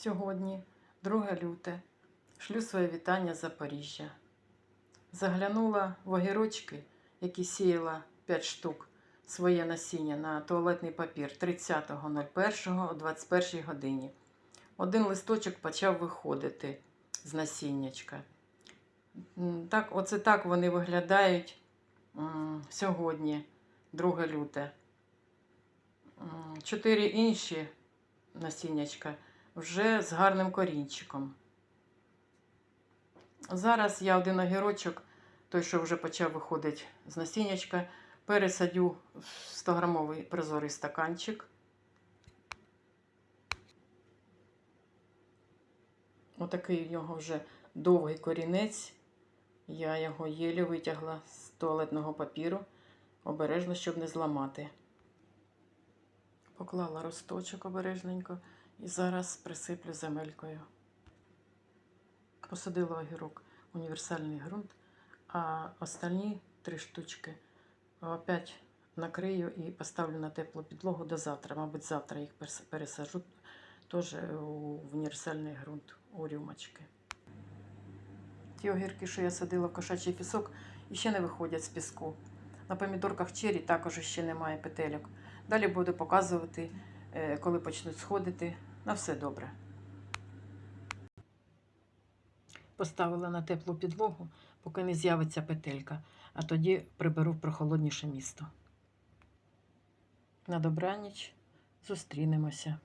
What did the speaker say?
Сьогодні, 2 люте, шлю своє вітання з Запоріжжя. Заглянула в огірочки, які сіяла 5 штук, своє насіння на туалетний папір 30.01 о 21 годині. Один листочок почав виходити з насіннячка. Так, оце так вони виглядають сьогодні, 2 люте. Чотири інші насіннячка вже з гарним корінчиком. Зараз я один огірочок, той, що вже почав виходити з насіннячка, пересадю в 100-грамовий прозорий стаканчик. Отакий у нього вже довгий корінець. Я його єлі витягла з туалетного папіру, обережно, щоб не зламати. Поклала росточок обережненько і зараз присиплю земелькою. Посадила огірок універсальний ґрунт, а останні три штучки опять накрию і поставлю на теплу підлогу до завтра. Мабуть, завтра їх пересажу теж у- універсальний ґрунт у рюмочки. Ті огірки, що я садила в кошачий пісок, іще не виходять з піску. На помідорках чері також ще немає петельок. Далі буду показувати, е, коли почнуть сходити. На все добре. Поставила на теплу підлогу, поки не з'явиться петелька, а тоді приберу в прохолодніше місто. На добраніч зустрінемося.